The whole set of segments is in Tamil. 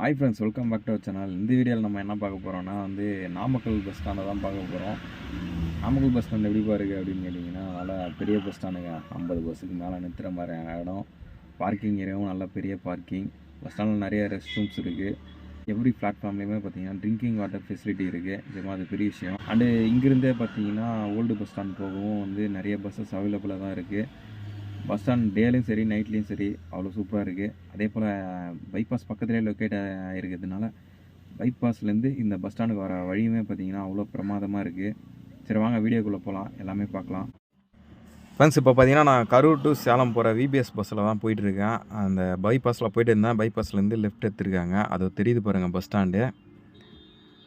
Hi friends welcome back to channel இந்த வீடியோவில் நம்ம என்ன பார்க்க போகிறோம்னா வந்து நாமக்கல் பஸ் ஸ்டாண்டை தான் பார்க்க போகிறோம் நாமக்கல் பஸ் ஸ்டாண்ட் எப்படி பாருங்க அப்படின்னு கேட்டிங்கன்னா நல்லா பெரிய பஸ் ஸ்டாண்டுங்க ஐம்பது பஸ்ஸுக்கு மேலே நிறுத்துகிற மாதிரி இடம். பார்க்கிங் ஏரியாவும் நல்ல பெரிய பார்க்கிங் பஸ் ஸ்டாண்டில் நிறைய ரெஸ்ட் ரூம்ஸ் இருக்குது எவ்ரி பிளாட்ஃபார்ம்லேயுமே பார்த்தீங்கன்னா ட்ரிங்கிங் வாட்டர் ஃபெசிலிட்டி இருக்குது நிஜமாக அது பெரிய விஷயம். அண்டு இங்கிருந்தே பார்த்தீங்கன்னா ஓல்டு பஸ் ஸ்டாண்ட் போகவும் வந்து நிறைய பஸ்ஸஸ் அவைலபிளாக தான் இருக்குது பஸ் ஸ்டாண்ட் டேலையும் சரி நைட்லேயும் சரி அவ்வளோ சூப்பராக இருக்குது அதே போல் பைபாஸ் பக்கத்துலேயே லொக்கேட் இருக்கிறதுனால பைபாஸ்லேருந்து இந்த பஸ் ஸ்டாண்டுக்கு வர வழியுமே பார்த்தீங்கன்னா அவ்வளோ பிரமாதமாக இருக்குது சரி வாங்க வீடியோக்குள்ளே போகலாம் எல்லாமே பார்க்கலாம் ஃப்ரெண்ட்ஸ் இப்போ பார்த்தீங்கன்னா நான் கரூர் டு சேலம் போகிற விபிஎஸ் பஸ்ஸில் தான் போயிட்டுருக்கேன். அந்த பைபாஸில் போயிட்டு இருந்தேன். பைபாஸ்லேருந்து லெஃப்ட் எடுத்துருக்காங்க. அது தெரியுது பாருங்கள் பஸ் ஸ்டாண்டு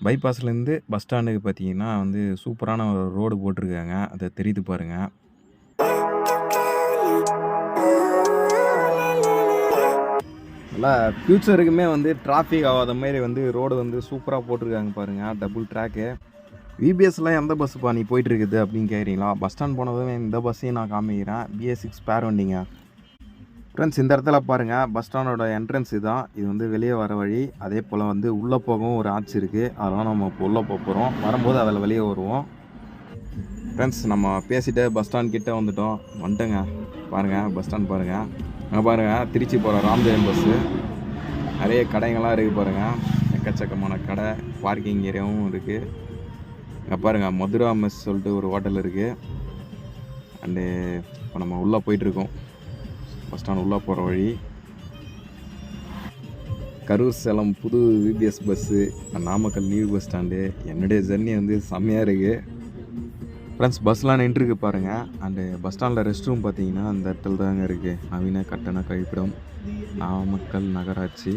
பைபாஸ்லேருந்து பஸ் ஸ்டாண்டுக்கு பார்த்தீங்கன்னா வந்து சூப்பரான ஒரு ரோடு போட்டிருக்காங்க. அதை தெரியுது பாருங்கள் நல்லா ஃப்யூச்சருக்குமே வந்து டிராஃபிக் ஆகாத மாதிரி வந்து ரோடு வந்து சூப்பராக போட்டிருக்காங்க பாருங்கள் டபுள் ட்ராக்கு விபிஎஸ்லாம் எந்த பஸ்ஸுப்பா நீ போயிட்டு இருக்குது அப்படின்னு கேட்குறீங்களா பஸ் ஸ்டாண்ட் போனதும் இந்த பஸ்ஸையும் நான் காமிக்கிறேன். பிஎஸ் சிக்ஸ் பேர் வண்டிங்க. ஃப்ரெண்ட்ஸ் இந்த இடத்துல பாருங்கள் பஸ் ஸ்டாண்டோட என்ட்ரன்ஸ் இதுதான் இது வந்து வெளியே வர வழி. அதே போல் வந்து உள்ளே போகவும் ஒரு ஆட்சி இருக்குது அதெல்லாம் நம்ம இப்போ உள்ளே போக போகிறோம் வரும்போது அதில் வெளியே வருவோம். ஃப்ரெண்ட்ஸ் நம்ம பேசிட்டு பஸ் ஸ்டாண்ட் கிட்டே வந்துட்டோம். வந்துட்டேங்க. பாருங்கள் பஸ் ஸ்டாண்ட் பாருங்கள் அங்கே பாருங்கள் திருச்சி போகிற ராம்ஜெயம் பஸ்ஸு நிறைய கடைங்கள்லாம் இருக்குது பாருங்கள் எக்கச்சக்கமான கடை பார்க்கிங் ஏரியாவும் இருக்குது இங்கே பாருங்கள் மதுரா மெஸ் சொல்லிட்டு ஒரு ஹோட்டல் இருக்குது அண்டு இப்போ நம்ம உள்ளே போயிட்டுருக்கோம். பஸ் ஸ்டாண்ட் உள்ளே போகிற வழி. கரூர் சேலம் புது VBS bus Namakkal new bus stand என்னுடைய ஜர்னி வந்து செம்மையாக இருக்குது ஃப்ரெண்ட்ஸ் பஸ்லாம் நின்றுருக்கு பாருங்கள் அண்டு பஸ் ஸ்டாண்டில் ரெஸ்ட் ரூம் பார்த்தீங்கன்னா அந்த இடத்துல தாங்க இருக்குது நவீன கட்டண கழிப்பிடம் நாமக்கல் நகராட்சி.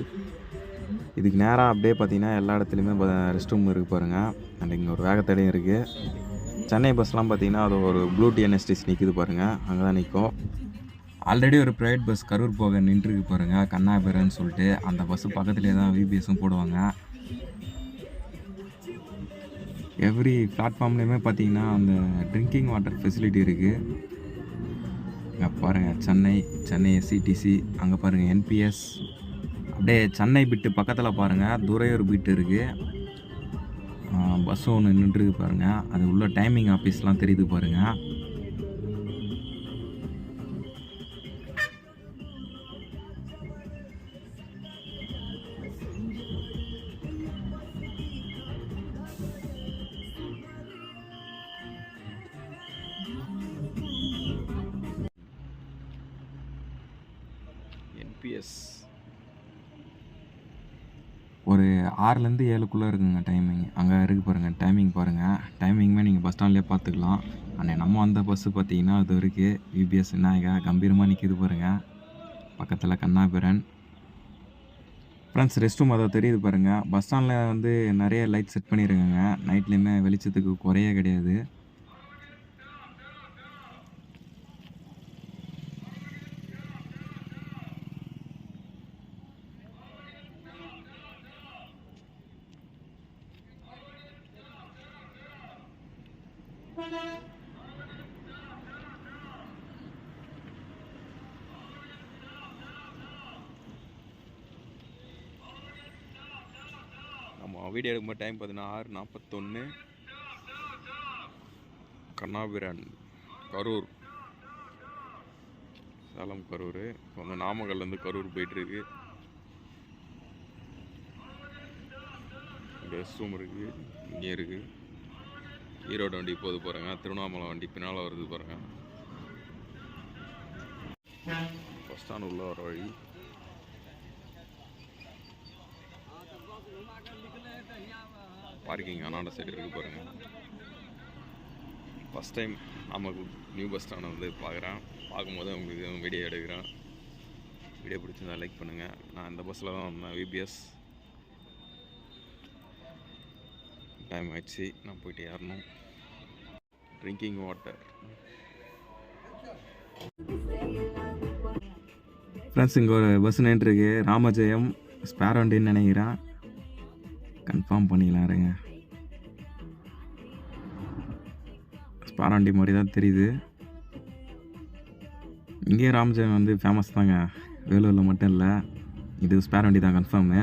இதுக்கு நேராக அப்படியே பார்த்தீங்கன்னா எல்லா இடத்துலையுமே ரெஸ்ட் ரூம் இருக்குது பாருங்கள் அண்ட் இங்கே ஒரு வேகத்தடையும் இருக்குது சென்னை பஸ்லாம் பார்த்தீங்கன்னா அது ஒரு ப்ளூ டிஎன்எஸ்டிஸ் நிற்குது பாருங்கள் அங்கே தான் நிற்கும் ஆல்ரெடி ஒரு ப்ரைவேட் பஸ் கரூர் போக நின்றுருக்கு பாருங்கள் கண்ணாபேரன்னு சொல்லிட்டு அந்த பஸ்ஸு பக்கத்துலேயே தான் விபிஎஸும் போடுவாங்க. எவ்ரி பிளாட்ஃபார்ம்லேயுமே பார்த்தீங்கன்னா அந்த ட்ரிங்கிங் வாட்டர் ஃபெசிலிட்டி இருக்குது இங்கே பாருங்கள் சென்னை சென்னை எஸ்சிடிசி அங்கே பாருங்கள் என்பிஎஸ் அப்படியே சென்னை பிட்டு பக்கத்தில் பாருங்கள் துறையூர் பிட்டு இருக்குது பஸ்ஸு ஒன்று நின்றுருக்கு பாருங்கள் அது உள்ள டைமிங் ஆஃபீஸ்லாம் தெரியுது பாருங்கள் யூபிஎஸ் ஒரு ஆறுலேருந்து ஏழுக்குள்ளே இருக்குங்க டைமிங் அங்கே இருக்கு பாருங்கள் டைமிங் பாருங்கள் டைமிங்குமே நீங்கள் பஸ் ஸ்டாண்ட்லேயே பார்த்துக்கலாம். அன்னைக்கு நம்ம வந்த பஸ்ஸு பார்த்தீங்கன்னா அது இருக்குது யூபிஎஸ் விநாயகா கம்பீரமாக நிற்கிது பாருங்கள் பக்கத்தில் கண்ணாபிரன். ஃப்ரெண்ட்ஸ் ரெஸ்ட் ரூம் அதை தெரியுது பாருங்கள் பஸ் ஸ்டாண்டில் வந்து நிறைய லைட் செட் பண்ணியிருக்காங்க நைட்லேயுமே வெளிச்சத்துக்கு குறையே கிடையாது. நம்ம வீடியோ எடுக்கும்போது டைம் பார்த்தீங்கன்னா ஆறு நாற்பத்தொன்று கண்ணாபிரான் கரூர். சேலம் கரூர். இப்போ வந்து நாமக்கல்லேருந்து கரூர் போயிட்டுருக்கு. இங்கே ரெஸ்ட் ரூம் இருக்குது இங்கே இருக்குது ஈரோடு வண்டி போது பாருங்க திருவண்ணாமலை வண்டி பின்னால் வருது பாருங்க. பஸ் ஸ்டாண்ட் உள்ள வர வழி. பார்க்கிங் அண்ணாண்ட சைடு இருக்கு பாருங்க. ஃபஸ்ட் டைம் நமக்கு நியூ பஸ் ஸ்டாண்டை வந்து பார்க்குறேன். பார்க்கும்போது உங்களுக்கு வீடியோ எடுக்கிறேன். வீடியோ பிடிச்சிருந்தா லைக் பண்ணுங்கள் நான் இந்த பஸ்ஸில் தான் வந்தேன். விபிஎஸ் டைம் ஆயிடுச்சு. நான் போயிட்டு ஏறணும். ட்ரிங்கிங் வாட்டர் ஃப்ரெண்ட்ஸ் இங்கே ஒரு பஸ் நின்றுருக்கு. ராமஜெயம் ஸ்பேர் வண்டின்னு நினைக்கிறேன். கன்ஃபார்ம் பண்ணிக்கலாம் இருங்க. ஸ்பேர் வண்டி மாதிரி தான் தெரியுது. இங்கேயும் ராமஜெயம் வந்து ஃபேமஸ் தாங்க. வேலூரில் மட்டும் இல்லை. இது ஸ்பேர் வண்டி தான் கன்ஃபார்மு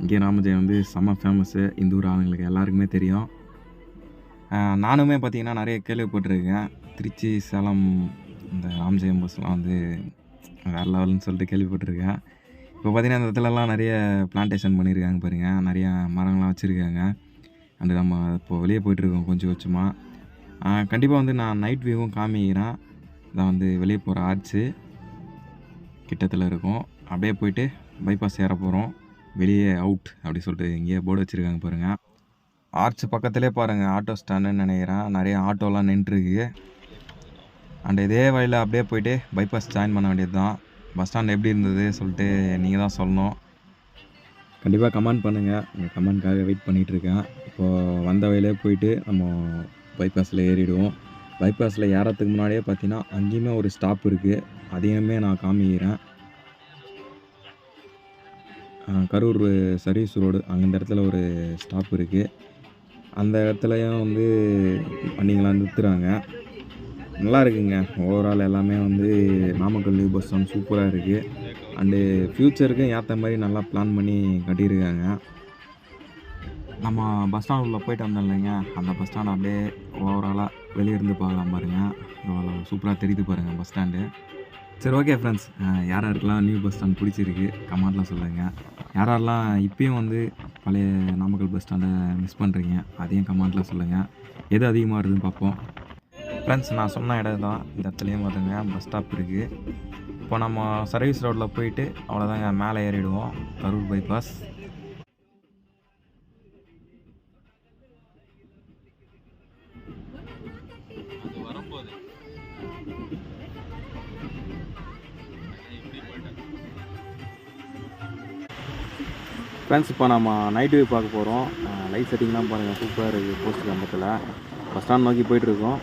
இங்கே ராமஜெயம் வந்து செம்ம ஃபேமஸ்ஸு இந்த ஊர் ஆளுங்களுக்கு எல்லாருக்குமே தெரியும். நானுமே பார்த்திங்கன்னா நிறைய கேள்விப்பட்டிருக்கேன். திருச்சி சேலம் இந்த ராமஜெயம் பஸ்லாம் வந்து வேறு லெவல்னு சொல்லிட்டு கேள்விப்பட்டிருக்கேன். இப்போ பார்த்தீங்கன்னா இந்த இடத்துலலாம் நிறைய பிளான்டேஷன் பண்ணியிருக்காங்க பாருங்கள் நிறைய மரங்கள்லாம் வச்சுருக்காங்க. அண்டு நம்ம இப்போ வெளியே போயிட்டுருக்கோம் கொஞ்சம் கொஞ்சமாக கண்டிப்பாக வந்து நான் நைட் வியூவும் காமிக்கிறேன். இதான் வந்து வெளியே போகிற ஆர்ச்சு. கிட்டத்தில் இருக்கும். அப்படியே போயிட்டு பைபாஸ் ஏற போகிறோம் வெளியே அவுட் அப்படி சொல்லிட்டு இங்கேயே போர்டு வச்சுருக்காங்க பாருங்கள் ஆர்ச் பக்கத்துலேயே பாருங்கள் ஆட்டோ ஸ்டாண்டுன்னு நினைக்கிறேன். நிறைய ஆட்டோலாம் நின்றுருக்கு. அண்ட் இதே வழியில் அப்படியே போயிட்டு பைபாஸ் ஜாயின் பண்ண வேண்டியது தான் பஸ் ஸ்டாண்ட் எப்படி இருந்தது சொல்லிட்டு நீங்கள் தான் சொல்லணும். கண்டிப்பாக கமெண்ட் பண்ணுங்கள் உங்கள் கமெண்ட்காக வெயிட் பண்ணிகிட்ருக்கேன் இப்போது வந்த வழியிலே போயிட்டு நம்ம பைபாஸில் ஏறிடுவோம். பைபாஸில் ஏறத்துக்கு முன்னாடியே பார்த்தீங்கன்னா அங்கேயுமே ஒரு ஸ்டாப் இருக்குது அதையுமே நான் காமிக்கிறேன். கரூர் சர்வீஸ் ரோடு அங்கே இந்த இடத்துல ஒரு ஸ்டாப் இருக்குது அந்த இடத்துலையும் வந்து வண்டிங்களாம் நிறுத்துகிறாங்க நல்லா இருக்குங்க. ஓவரால் எல்லாமே வந்து நாமக்கல் நியூ பஸ் ஸ்டாண்ட் சூப்பராக இருக்குது அண்டு ஃப்யூச்சருக்கும் ஏற்ற மாதிரி நல்லா பிளான் பண்ணி கட்டியிருக்காங்க. நம்ம பஸ் ஸ்டாண்ட் உள்ள போயிட்டு வந்தோம் இல்லைங்க. அந்த பஸ் ஸ்டாண்ட் அப்படியே ஓவராலாக வெளியே இருந்து பார்க்கலாம் பாருங்கள் இவ்வளோ சூப்பராக தெரியுது பாருங்கள் பஸ் ஸ்டாண்டு சரி ஓகே ஃப்ரெண்ட்ஸ் யார் யாருக்கெல்லாம் நியூ பஸ் ஸ்டாண்ட் பிடிச்சிருக்கு கமெண்ட்லாம் சொல்லுங்கள் யார் யாரெல்லாம் இப்பயும் வந்து பழைய நாமக்கல் பஸ் ஸ்டாண்டை மிஸ் பண்ணுறீங்க அதையும் கமெண்ட்டில் சொல்லுங்கள் எது அதிகமாக இருக்குதுன்னு பார்ப்போம். ஃப்ரெண்ட்ஸ் நான் சொன்ன இடம் தான். இந்த இடத்துலையும் பார்த்துங்க பஸ் ஸ்டாப் இருக்குது இப்போ நம்ம சர்வீஸ் ரோட்டில் போயிட்டு அவ்வளோதாங்க மேலே ஏறிடுவோம். கரூர் பைபாஸ் ஃப்ரெண்ட்ஸ் இப்போ நம்ம நைட் வியூ பார்க்க போகிறோம் லைட் செட்டிங்லாம் பாருங்கள் சூப்பராக இருக்குது போஸ்ட் கம்பத்தில் பஸ் ஸ்டாண்ட் நோக்கி போயிட்டுருக்கோம்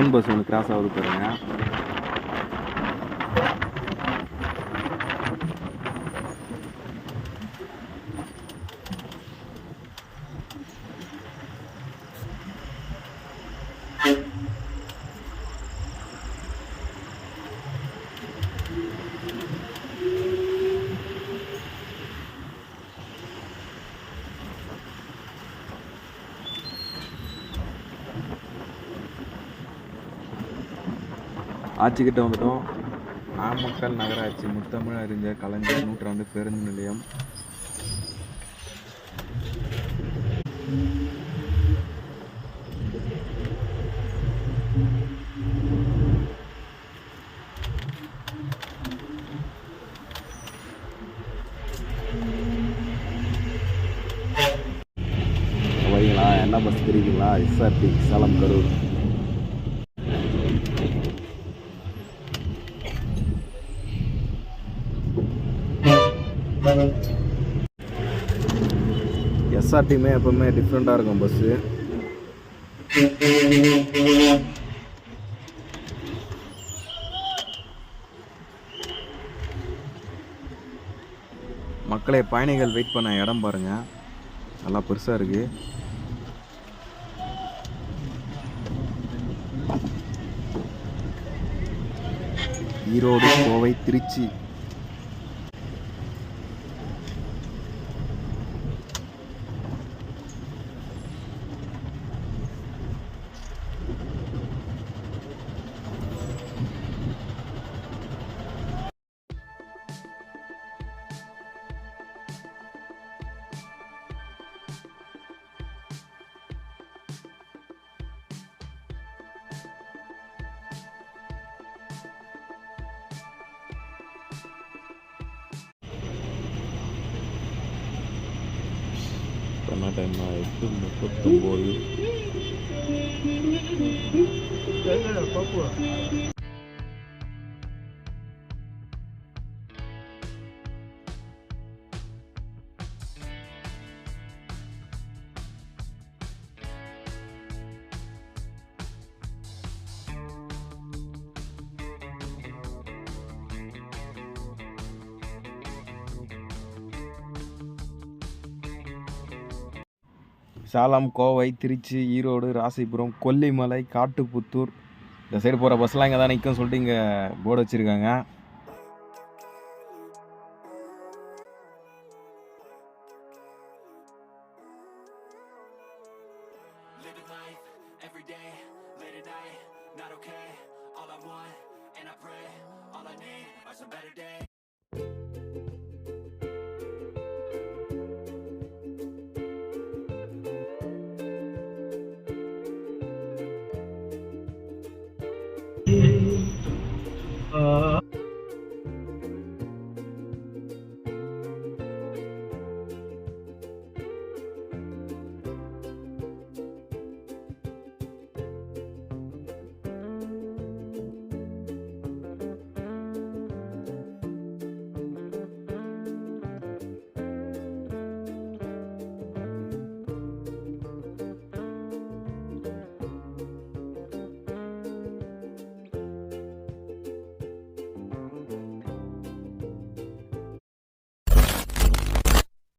டவுன் பஸ் ஒன்று கிராஸ் ஆகுது பாருங்கள் ஆட்சிக்கிட்ட வந்துட்டோம். நாமக்கல் நகராட்சி முத்தமிழ் அறிஞர் கலைஞர் நூற்றாண்டு பேருந்து நிலையம். வரீங்களா என்ன பஸ் தெரியுங்களா எஸ்ஆர்டி சேலம் கரூர். எஸ்ஆர்டியுமே எப்பவுமே டிஃப்ரெண்ட்டாக இருக்கும் பஸ்ஸு மக்களே பயணிகள் வெயிட் பண்ண இடம் பாருங்க. நல்லா பெருசாக இருக்கு. ஈரோடு கோவை திருச்சி. என்ன டைம் எட்டு முப்பத்தொம்போது சேலம் கோவை திருச்சி ஈரோடு ராசிபுரம் கொல்லிமலை காட்டுப்புத்தூர். இந்த சைடு போகிற பஸ்லாம் இங்கே தான் நிற்கும் சொல்லிட்டு இங்கே போர்டு வச்சுருக்காங்க.